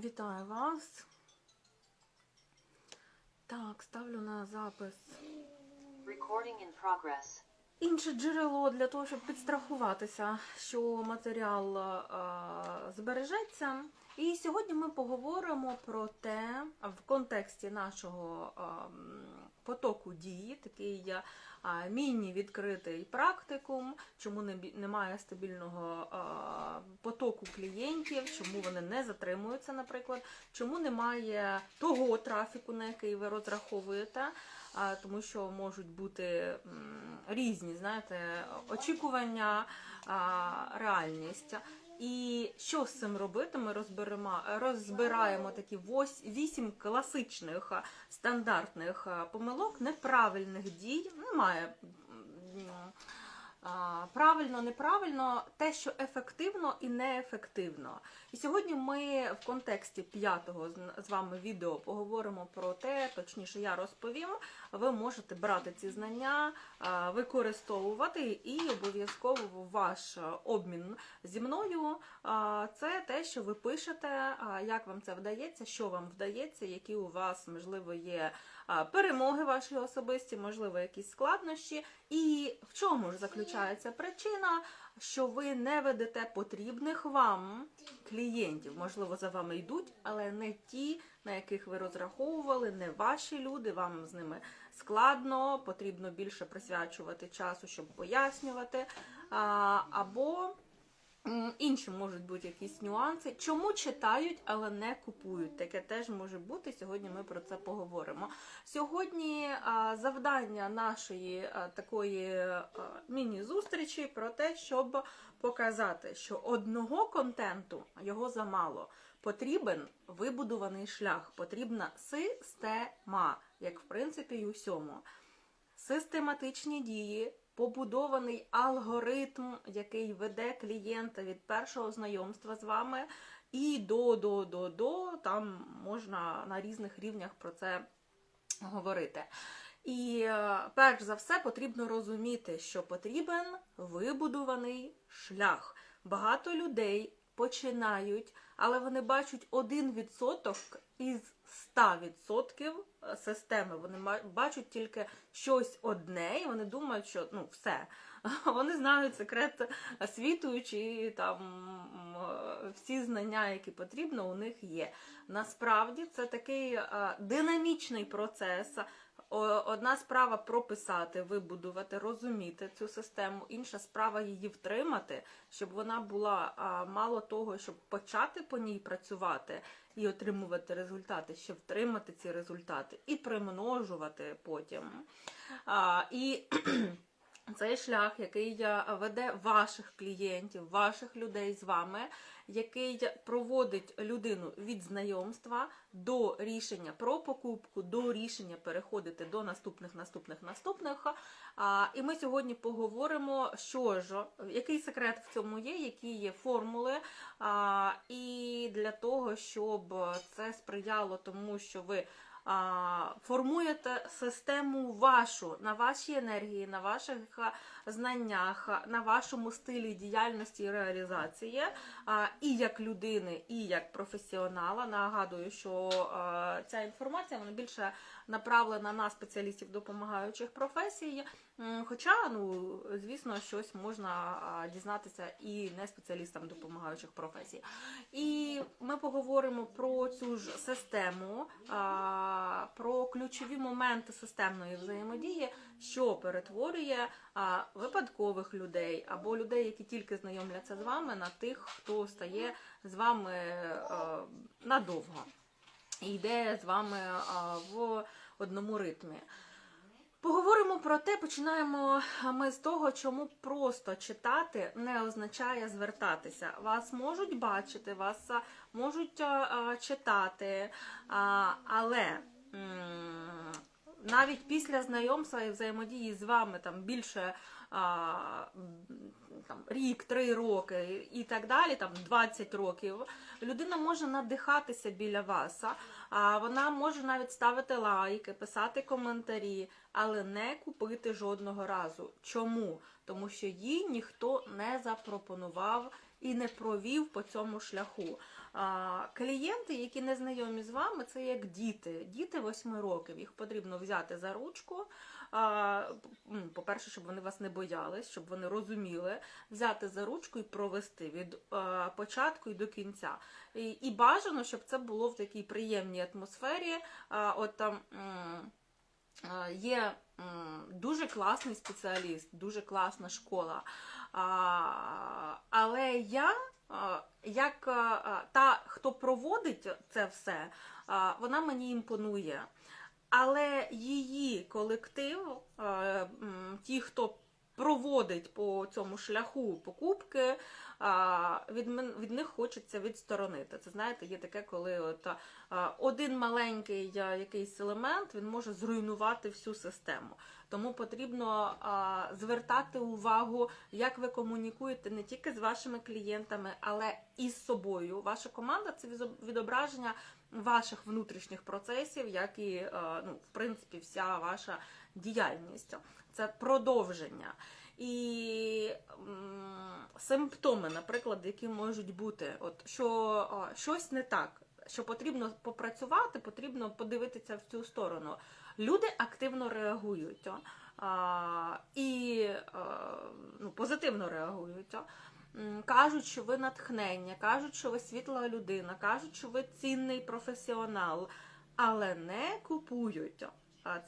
Вітаю вас. Так, ставлю на запис Recording in progress. інше джерело для того, щоб підстрахуватися, що матеріал е, збережеться. І сьогодні ми поговоримо про те, в контексті нашого е, потоку дії, такий е, міні-відкритий практикум, чому не немає стабільного потоку клієнтів, чому вони не затримуються, наприклад, чому немає того трафіку, на який ви розраховуєте. Тому що можуть бути різні, знаєте, очікування, реальність. І що з цим робити? Ми розберемо, розбираємо такі вісім класичних стандартних помилок, неправильних дій. Немає правильно, неправильно, те, що ефективно і неефективно. І сьогодні ми в контексті п'ятого з- вами відео поговоримо про те, точніше, я розповім. Ви можете брати ці знання, використовувати і обов'язково ваш обмін зі мною. Це те, що ви пишете, як вам це вдається, що вам вдається, які у вас можливо є перемоги ваші особисті, можливо, якісь складнощі, і в чому ж заключається причина, що ви не ведете потрібних вам клієнтів. Можливо, за вами йдуть, але не ті, на яких ви розраховували, не ваші люди. Вам з ними складно, потрібно більше присвячувати часу, щоб пояснювати. Або Інші можуть бути якісь нюанси. Чому читають, але не купують? Таке теж може бути. Сьогодні ми про це поговоримо. Сьогодні завдання нашої такої міні-зустрічі про те, щоб показати, що одного контенту його замало. Потрібен вибудований шлях, потрібна система, як в принципі і усьому систематичні дії, побудований алгоритм, який веде клієнта від першого знайомства з вами, і до, до, до, до, там можна на різних рівнях про це говорити. І е, перш за все потрібно розуміти, що потрібен вибудований шлях. Багато людей починають, але вони бачать 1% із 100% системи. Вони бачать тільки щось одне, і вони думають, що ну все. Вони знають секрет світу, чи там всі знання, які потрібно, у них є. Насправді це такий е, динамічний процес. Одна справа прописати, вибудувати, розуміти цю систему, інша справа її втримати, щоб вона була мало того, щоб почати по ній працювати і отримувати результати, ще втримати ці результати і примножувати потім. І цей шлях, який веде ваших клієнтів, ваших людей з вами, який проводить людину від знайомства до рішення про покупку, до рішення переходити до наступних, наступних, наступних. І ми сьогодні поговоримо, що ж, який секрет в цьому є, які є формули. І для того, щоб це сприяло тому, що ви формуєте систему вашу на вашій енергії, на ваших знаннях, на вашому стилі діяльності і реалізації, і як людини, і як професіонала. Нагадую, що ця інформація вона більше направлена на спеціалістів допомагаючих професій. Хоча, ну, звісно, щось можна дізнатися і не спеціалістам допомагаючих професій. І ми поговоримо про цю ж систему, про ключові моменти системної взаємодії, що перетворює випадкових людей або людей, які тільки знайомляться з вами, на тих, хто стає з вами надовго і йде з вами в одному ритмі. Поговоримо про те, починаємо ми з того, чому просто читати не означає звертатися. Вас можуть бачити, вас можуть читати, але навіть після знайомства і взаємодії з вами там більше там, рік, три роки і так далі, там 20 років, людина може надихатися біля вас. а, вона може навіть ставити лайки, писати коментарі, але не купити жодного разу. Чому? Тому що їй ніхто не запропонував і не провів по цьому шляху. Клієнти, які не знайомі з вами, це як діти. Діти 8 років. Їх потрібно взяти за ручку. По-перше, щоб вони вас не боялись, щоб вони розуміли, взяти за ручку і провести від початку і до кінця. І, бажано, щоб це було в такій приємній атмосфері. От там є дуже класний спеціаліст, дуже класна школа. Але я, як та, хто проводить це все, вона мені імпонує. Але її колектив, е, ті, хто проводить по цьому шляху покупки, від, від них хочеться відсторонити. Це знаєте, є таке, коли от, один маленький якийсь елемент він може зруйнувати всю систему. Тому потрібно звертати увагу, як ви комунікуєте не тільки з вашими клієнтами, але і з собою. Ваша команда це відображення ваших внутрішніх процесів, як і ну, в принципі вся ваша діяльність. Це продовження. І м, симптоми, наприклад, які можуть бути, от що е, щось не так, що потрібно попрацювати, потрібно подивитися в цю сторону. Люди активно реагують а, і е, ну, позитивно реагують. М, Кажуть, що ви натхнення, кажуть, що ви світла людина, кажуть, що ви цінний професіонал, але не купують.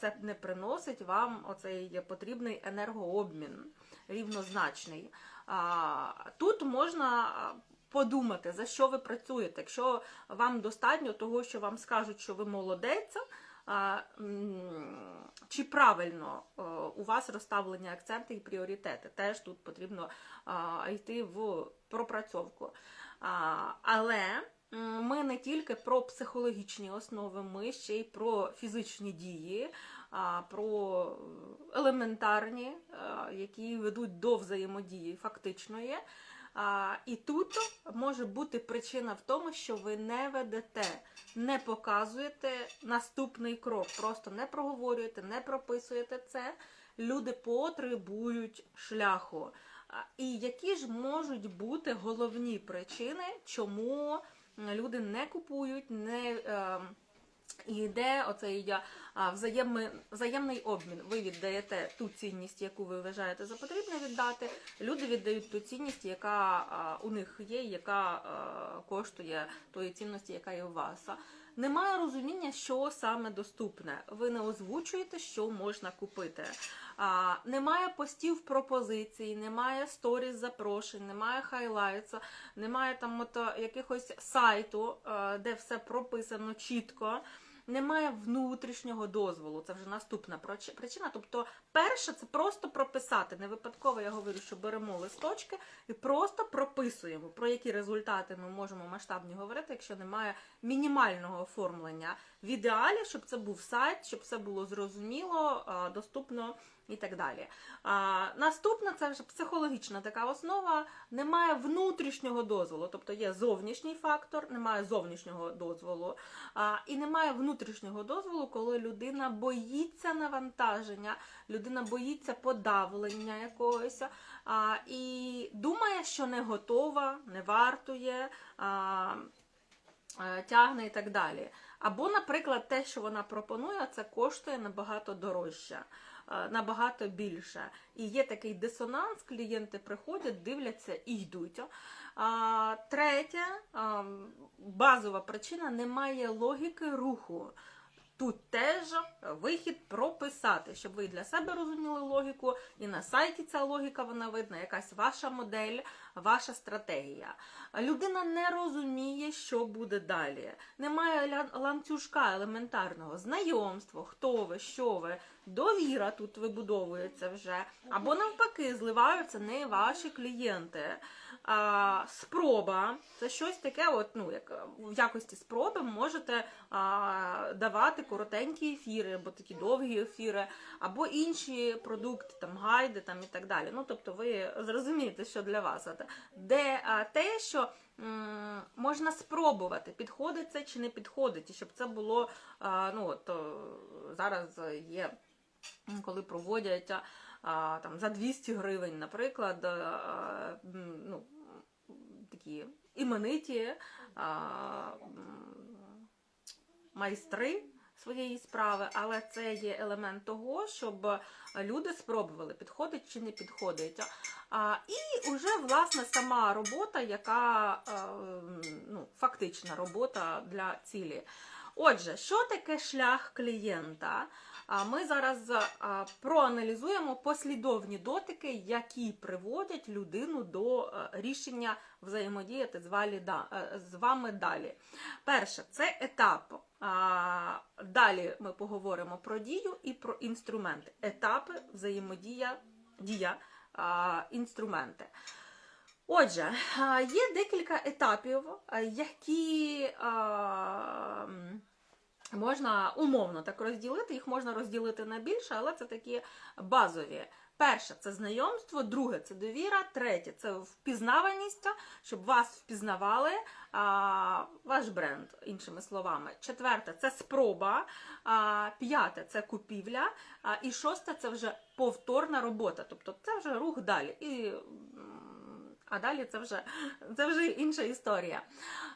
Це не приносить вам оцей потрібний енергообмін рівнозначний. Тут можна подумати, за що ви працюєте. Якщо вам достатньо того, що вам скажуть, що ви молодець, чи правильно у вас розставлені акценти і пріоритети. Теж тут потрібно йти в пропрацьовку. Але ми не тільки про психологічні основи, ми ще й про фізичні дії, про елементарні, які ведуть до взаємодії фактичної. І тут може бути причина в тому, що ви не ведете, не показуєте наступний крок, просто не проговорюєте, не прописуєте це. Люди потребують шляху. І які ж можуть бути головні причини, чому люди не купують, не е, і йде оцей взаємний, взаємний обмін. Ви віддаєте ту цінність, яку ви вважаєте за потрібне віддати. Люди віддають ту цінність, яка у них є, яка а, коштує тої цінності, яка є у вас. Немає розуміння, що саме доступне. Ви не озвучуєте, що можна купити. А, немає постів пропозицій, немає сторіс запрошень, немає хайлайтса, немає там от, е, якихось сайту, е, де все прописано чітко. Немає внутрішнього дозволу, це вже наступна причина. Тобто, перше, це просто прописати. Не випадково я говорю, що беремо листочки і просто прописуємо, про які результати ми можемо масштабні говорити, якщо немає мінімального оформлення. В ідеалі, щоб це був сайт, щоб все було зрозуміло, доступно і так далі. А, наступна це вже психологічна така основа. Немає внутрішнього дозволу, тобто є зовнішній фактор, немає зовнішнього дозволу, а, і немає внутрішнього дозволу, коли людина боїться навантаження, людина боїться подавлення якогось. А, і думає, що не готова, не вартує, а, е, тягне і так далі. Або, наприклад, те, що вона пропонує, це коштує набагато дорожче, набагато більше. І є такий дисонанс, клієнти приходять, дивляться і йдуть. Третя базова причина немає логіки руху. Тут теж вихід прописати, щоб ви для себе розуміли логіку, і на сайті ця логіка вона видна, якась ваша модель, ваша стратегія. Людина не розуміє, що буде далі. Немає ланцюжка елементарного знайомство, хто ви, що ви, довіра тут вибудовується вже, або навпаки, зливаються не ваші клієнти. А, спроба це щось таке, от, ну, як в якості спроби можете а, давати коротенькі ефіри, або такі довгі ефіри, або інші продукти, там гайди там, і так далі. Ну, тобто ви зрозумієте, що для вас. Де а, те, що м, можна спробувати, підходить це чи не підходить, і щоб це було а, ну, от, о, зараз є коли проводять а, там, за 200 гривень, наприклад, а, ну, такі імениті а, майстри своєї справи, але це є елемент того, щоб люди спробували, підходить чи не підходить. А, і вже власне сама робота, яка е, ну, фактична робота для цілі. Отже, що таке шлях клієнта? Ми зараз проаналізуємо послідовні дотики, які приводять людину до е, рішення взаємодіяти е, з вами далі. Перше, це етап. Далі ми поговоримо про дію і про інструменти. Етапи взаємодія, дія, інструменти. Отже, є декілька етапів, які можна умовно так розділити. Їх можна розділити на більше, але це такі базові. Перше це знайомство, друге це довіра, третє це впізнаваність, щоб вас впізнавали, а, ваш бренд, іншими словами. Четверте це спроба, а, п'яте це купівля, а, і шосте це вже повторна робота. Тобто це вже рух далі. І, а далі це вже, це вже інша історія.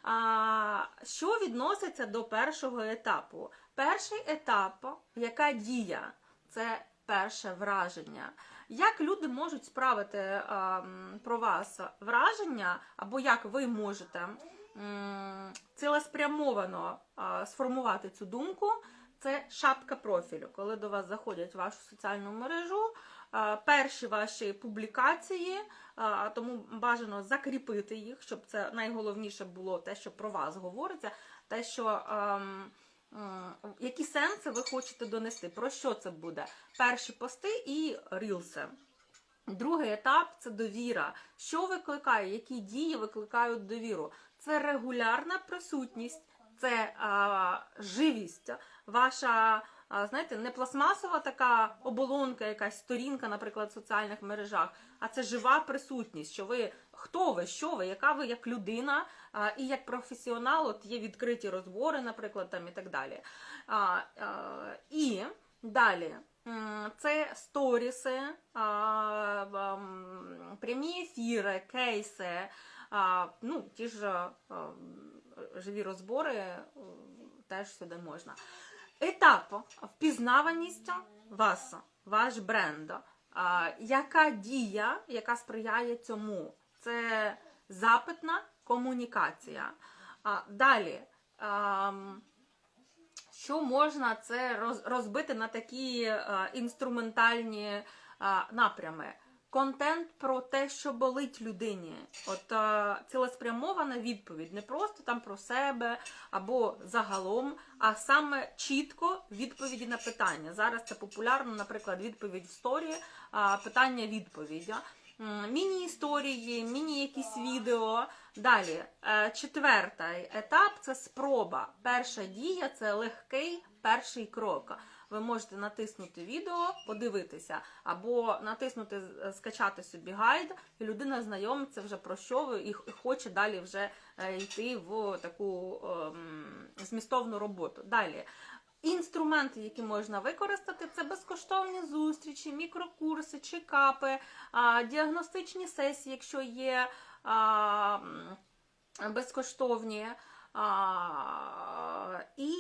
А, що відноситься до першого етапу? Перший етап, яка дія? Це перше враження. Як люди можуть справити а, про вас враження, або як ви можете цілеспрямовано сформувати цю думку? Це шапка профілю. Коли до вас заходять в вашу соціальну мережу, перші ваші публікації, тому бажано закріпити їх, щоб це найголовніше було те, що про вас говориться, те, що. ем, Які сенси ви хочете донести? Про що це буде? Перші пости і рілси. Другий етап це довіра. Що викликає, які дії викликають довіру? Це регулярна присутність, це а, живість, ваша, знаєте, не пластмасова така оболонка, якась сторінка, наприклад, в соціальних мережах, а це жива присутність, що ви хто ви, що ви, яка ви як людина і як професіонал, от є відкриті розбори, наприклад, там і так далі. І далі. Це сторіси, прямі ефіри, кейси, ну, ті ж живі розбори теж сюди можна. Етап впізнаваність вас, ваш бренд. Яка дія, яка сприяє цьому? Це запитна комунікація. Далі. що можна це розбити на такі е, інструментальні е, напрями? Контент про те, що болить людині. От е, цілеспрямована відповідь, не просто там про себе або загалом, а саме чітко відповіді на питання. Зараз це популярно, наприклад, відповідь в сторі, е, питання-відповідь. М, Міні-історії, міні-якісь відео. Далі, е, четвертий етап це спроба. Перша дія це легкий перший крок. Ви можете натиснути відео, подивитися, або натиснути е, скачати собі гайд, і людина знайомиться вже про що ви і хоче далі вже е, йти в таку ем, змістовну роботу. Далі. Інструменти, які можна використати, це безкоштовні зустрічі, мікрокурси, чекапи, діагностичні сесії, якщо є безкоштовні. А, і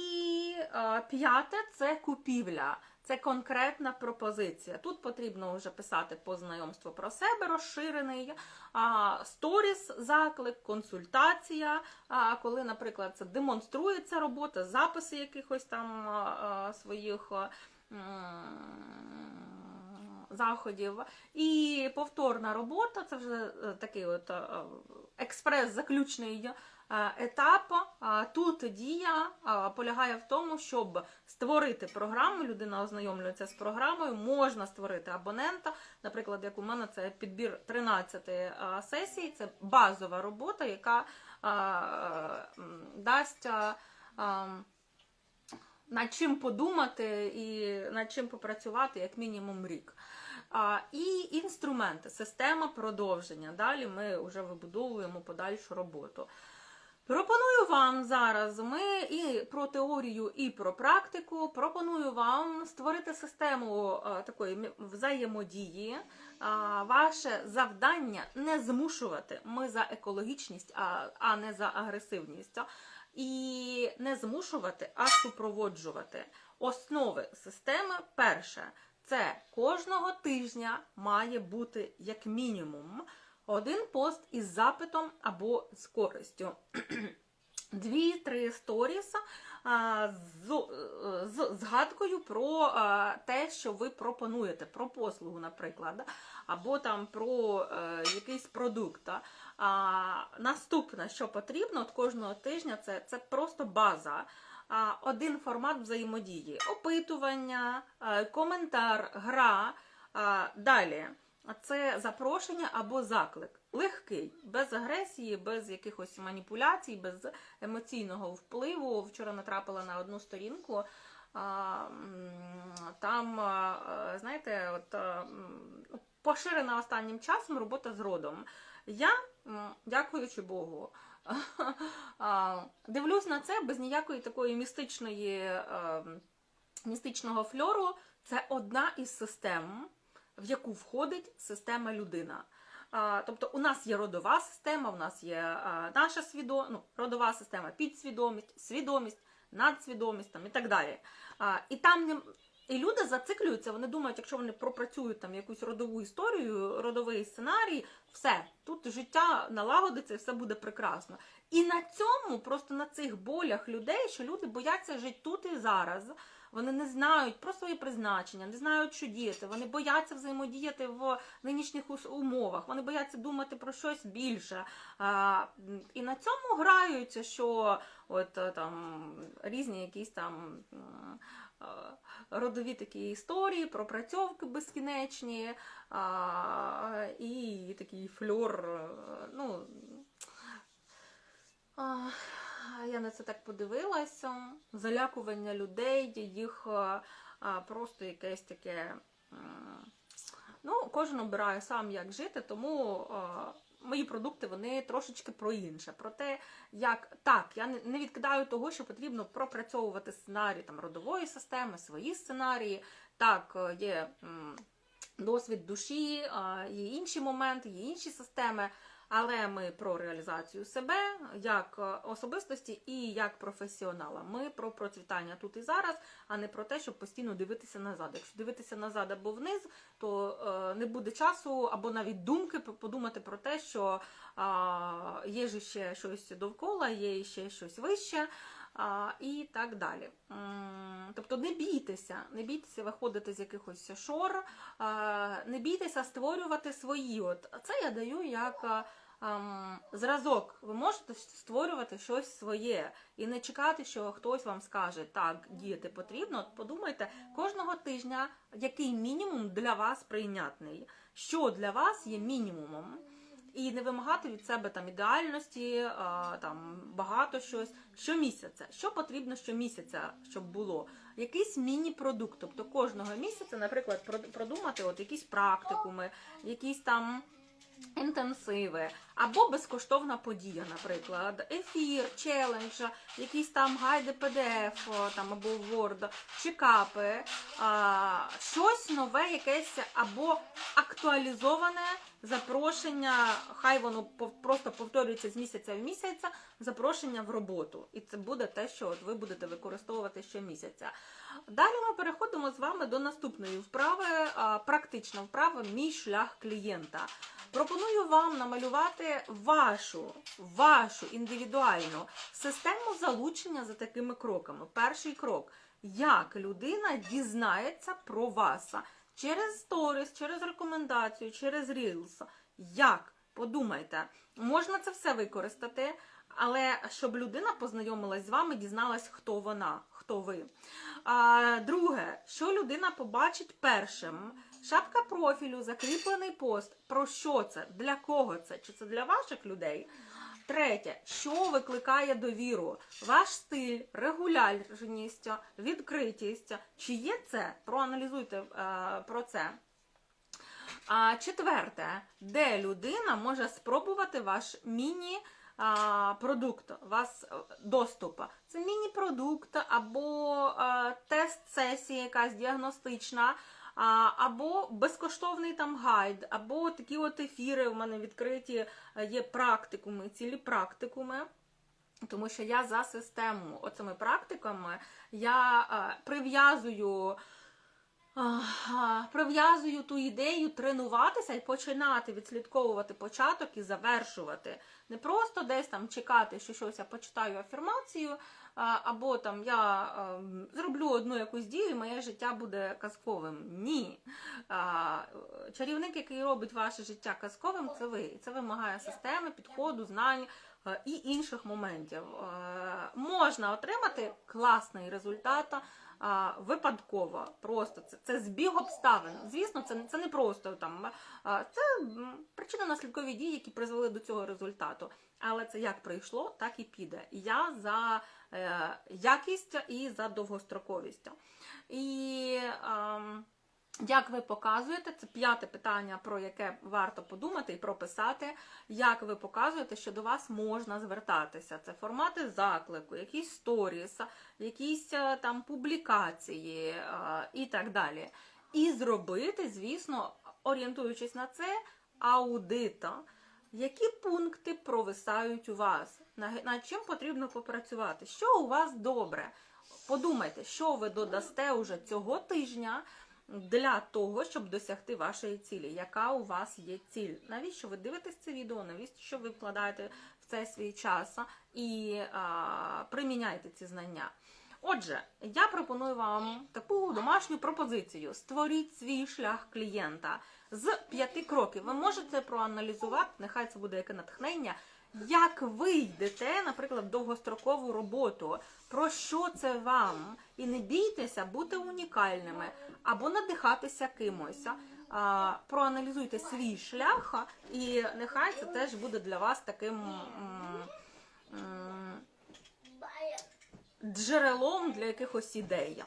а, п'яте це купівля. Це конкретна пропозиція. Тут потрібно вже писати по знайомству про себе, розширений, а, сторіс, заклик, консультація. А, коли, наприклад, це демонструється робота, записи якихось там а, своїх. а, Заходів і повторна робота це вже е, такий от е, експрес-заключний е, етап. Тут дія полягає в тому, щоб створити програму. Людина ознайомлюється з програмою, можна створити абонента. Наприклад, як у мене це підбір 13 е, сесій, це базова робота, яка дасть. а, а, над чим подумати і над чим попрацювати як мінімум рік. А, і інструменти, система продовження. Далі ми вже вибудовуємо подальшу роботу. Пропоную вам зараз. Ми і про теорію, і про практику. Пропоную вам створити систему е, такої взаємодії. А, Ваше завдання не змушувати. Ми за екологічність, а не за агресивність. І не змушувати, а супроводжувати. Основи системи перше. Це кожного тижня має бути як мінімум один пост із запитом або з користю. Дві-три сторіс а, з, з згадкою про те, що ви пропонуєте, про послугу, наприклад, або там про е, якийсь продукт. Наступне, що потрібно от кожного тижня, це, це просто база. Один формат взаємодії: опитування, е, коментар, гра. Далі. Це запрошення або заклик. Легкий, без агресії, без якихось маніпуляцій, без емоційного впливу. Вчора натрапила на одну сторінку. Там, знаєте, от поширена останнім часом робота з родом. Я, дякуючи Богу, дивлюсь на це без ніякої такої містичної, е, містичного фльору. Це одна із систем, в яку входить система людина. Тобто у нас є родова система, у нас є наша свідо... ну, родова система, підсвідомість, свідомість, надсвідомість там, і так далі. І там. І люди зациклюються, вони думають, якщо вони пропрацюють там якусь родову історію, родовий сценарій, все, тут життя налагодиться і все буде прекрасно. І на цьому, просто на цих болях людей, що люди бояться жити тут і зараз. Вони не знають про своє призначення, не знають, що діяти. Вони бояться взаємодіяти в нинішніх умовах. Вони бояться думати про щось більше. І на цьому граються, що от е, там різні якісь там. е, Родові такі історії, пропрацьовки безкінечні а, і такий фльор. е, Ну, а, я на це так подивилася. Залякування людей, їх а, а, просто якесь таке. Ну, кожен обирає сам, як жити, тому а, мої продукти вони трошечки про інше. Про те, як так, я не- відкидаю того, що потрібно пропрацьовувати сценарій там, родової системи, свої сценарії. Так, е, є досвід душі, є інші моменти, є інші системи. Але ми про реалізацію себе як е, особистості і як професіонала. Ми про процвітання тут і зараз, а не про те, щоб постійно дивитися назад. Якщо дивитися назад або вниз, то е, не буде часу або навіть думки подумати про те, що є ж ще щось довкола, є ще щось вище. І так далі. Тобто не бійтеся, не бійтеся виходити з якихось шор, не бійтеся створювати свої. От це я даю як зразок. Ви можете створювати щось своє і не чекати, що хтось вам скаже, так, діяти потрібно. От подумайте кожного тижня, який мінімум для вас прийнятний, що для вас є мінімумом. І не вимагати від себе там ідеальності, там багато щось. Щомісяця, що потрібно щомісяця, щоб було? Якийсь міні-продукт. Тобто кожного місяця, наприклад, прод- продумати от якісь практикуми, якісь там інтенсиви, або безкоштовна подія, наприклад, ефір, челендж, якісь там гайди PDF там, або Word, чекапи, а, щось нове, якесь або актуалізоване запрошення, хай воно просто повторюється з місяця в місяць, запрошення в роботу. І це буде те, що от ви будете використовувати щомісяця. Далі ми переходимо з вами до наступної вправи, практична вправа Мій шлях клієнта. Пропоную вам намалювати вашу, вашу індивідуальну систему залучення за такими кроками. Перший крок. Як людина дізнається про вас через сторіс, через рекомендацію, через рілс. Як? Подумайте, можна це все використати, але щоб людина познайомилась з вами, дізналась, хто вона, хто ви. А, друге, що людина побачить першим? Шапка профілю, закріплений пост. Про що це? Для кого це? Чи це для ваших людей? Третє, що викликає довіру? Ваш стиль, регулярність, відкритість. Чи є це? Проаналізуйте е, про це. А четверте, де людина може спробувати ваш міні а, продукт, у вас е, доступ. Це міні-продукт або е, тест-сесія якась діагностична, а, або безкоштовний там гайд, або такі от ефіри у мене відкриті е, є практикуми, цілі практикуми. Тому що я за систему оцими практиками я прив'язую. Прив'язую ту ідею тренуватися і починати відслідковувати початок і завершувати. Не просто десь там чекати, що щось я почитаю афірмацію, або там я ем, зроблю одну якусь дію, і моє життя буде казковим. Ні. Чарівник, який робить ваше життя казковим, це ви. І це вимагає системи, підходу, знань е, і інших моментів. Е, Можна отримати класний результат а, випадково. Просто це, це збіг обставин. Звісно, це, це не просто там. А, це м, причинно-наслідкові дії, які призвели до цього результату. Але це як прийшло, так і піде. Я за е, якість і за довгостроковість. І ем, як ви показуєте, це п'яте питання, про яке варто подумати і прописати. Як ви показуєте, що до вас можна звертатися? Це формати заклику, якісь сторіс, якісь е, там публікації е, і так далі. І зробити, звісно, орієнтуючись на це, аудита. Які пункти провисають у вас? Над чим потрібно попрацювати? Що у вас добре? Подумайте, що ви додасте уже цього тижня для того, щоб досягти вашої цілі. Яка у вас є ціль? Навіщо ви дивитесь це відео? Навіщо ви вкладаєте в це свій час і а, приміняєте ці знання? Отже, я пропоную вам таку домашню пропозицію: створіть свій шлях клієнта з п'яти кроків. Ви можете проаналізувати, нехай це буде яке натхнення. Як ви йдете, наприклад, в довгострокову роботу, про що це вам? І не бійтеся бути унікальними або надихатися кимось. Проаналізуйте свій шлях, і нехай це теж буде для вас таким. Джерелом для якихось ідей.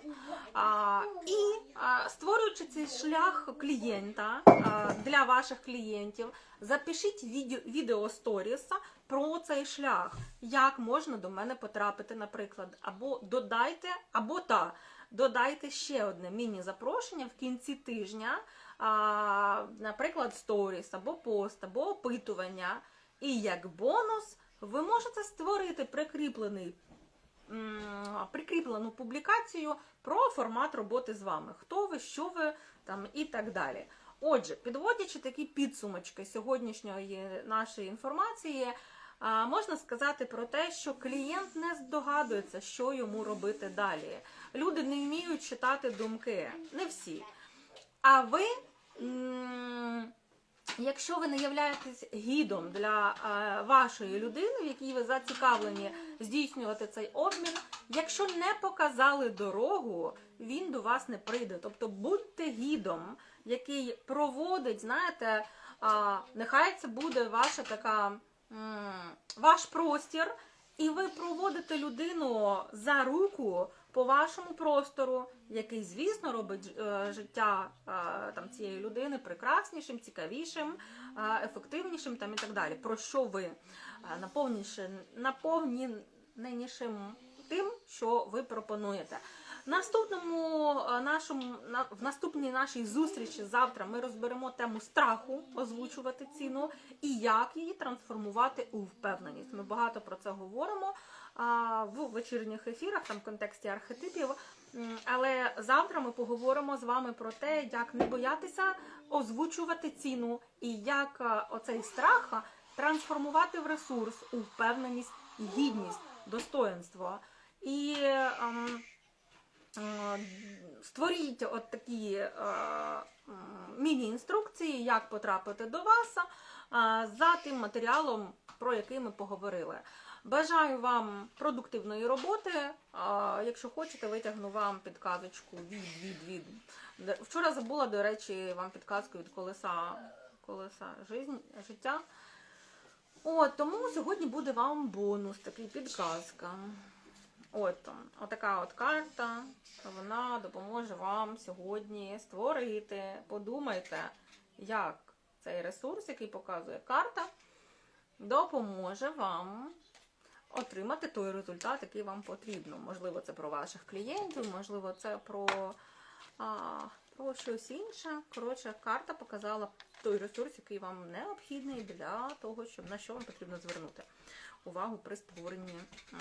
А, і а, створюючи цей шлях клієнта а, для ваших клієнтів, запишіть відео, відео сторіс про цей шлях, як можна до мене потрапити, наприклад, або додайте, або та. Додайте ще одне міні-запрошення в кінці тижня, а, наприклад, сторіс, або пост, або опитування. І як бонус ви можете створити прикріплений прикріплену публікацію про формат роботи з вами. Хто ви, що ви там і так далі. Отже, підводячи такі підсумочки сьогоднішньої нашої інформації, можна сказати про те, що клієнт не здогадується, що йому робити далі. Люди не вміють читати думки, не всі. А ви. Якщо ви не являєтесь гідом для е, вашої людини, в якій ви зацікавлені здійснювати цей обмін, якщо не показали дорогу, він до вас не прийде. Тобто будьте гідом, який проводить, знаєте, нехай це буде ваша така ваш простір, і ви проводите людину за руку по вашому простору, який, звісно, робить е, життя е, там цієї людини прекраснішим, цікавішим, е, ефективнішим там і так далі. Про що ви е, наповнішим, наповненішим тим, що ви пропонуєте. Наступному нашому на в наступній нашій зустрічі завтра ми розберемо тему страху, озвучувати ціну і як її трансформувати у впевненість. Ми багато про це говоримо в вечірніх ефірах, там в контексті архетипів. Але завтра ми поговоримо з вами про те, як не боятися озвучувати ціну і як е, оцей страх трансформувати в ресурс, у впевненість, гідність, достоинство. І ем, е, створіть от такі е, міні-інструкції, як потрапити до вас е, за тим матеріалом, про який ми поговорили. Бажаю вам продуктивної роботи. Якщо хочете, витягну вам підказочку від, від, від. Вчора забула, до речі, вам підказку від колеса, колеса жизнь, життя. От, тому сьогодні буде вам бонус, такий підказка. От, отака от карта. Вона допоможе вам сьогодні створити. Подумайте, як цей ресурс, який показує карта, допоможе вам отримати той результат, який вам потрібно. Можливо, це про ваших клієнтів, можливо, це про, а, про щось інше. Коротше, карта показала той ресурс, який вам необхідний для того, щоб на що вам потрібно звернути увагу при створенні м,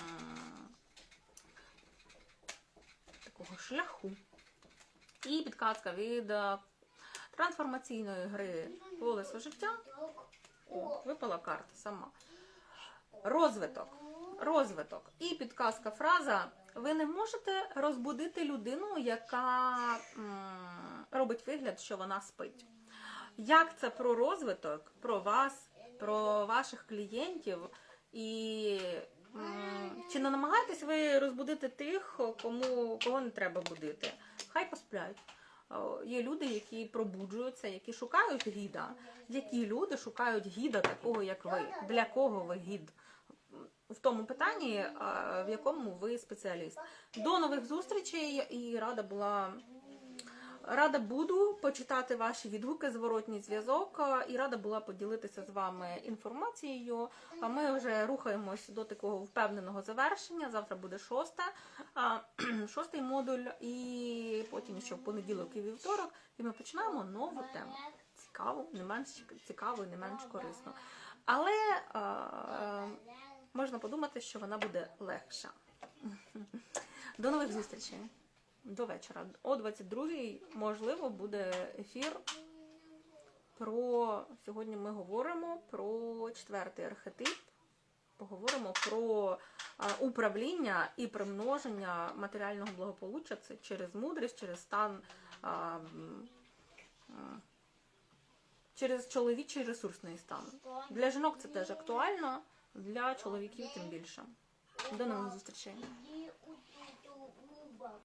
такого шляху. І підказка від трансформаційної гри колесо життя. О, випала карта сама. Розвиток. Розвиток. І підказка фраза. Ви не можете розбудити людину, яка м, робить вигляд, що вона спить. Як це про розвиток, про вас, про ваших клієнтів? І м, чи не намагаєтесь ви розбудити тих, кому кого не треба будити? Хай посплять. Є люди, які пробуджуються, які шукають гіда. Які люди шукають гіда такого, як ви? Для кого ви гід? В тому питанні, в якому ви спеціаліст. До нових зустрічей і рада була. Рада буду почитати ваші відгуки, зворотній зв'язок, і рада була поділитися з вами інформацією. Ми вже рухаємось до такого впевненого завершення. Завтра буде шоста, а, шостий модуль, і потім ще в понеділок і вівторок. І ми починаємо нову тему. Цікаву, не менш цікаву, не менш корисну. Але е, можна подумати, що вона буде легша. До нових зустрічей. До вечора. О 22-й, можливо, буде ефір. Про сьогодні ми говоримо про четвертий архетип. Поговоримо про управління і примноження матеріального благополуччя. Це через мудрість, через стан, через чоловічий ресурсний стан. Для жінок це теж актуально, для чоловіків тим більше. До нових зустрічей.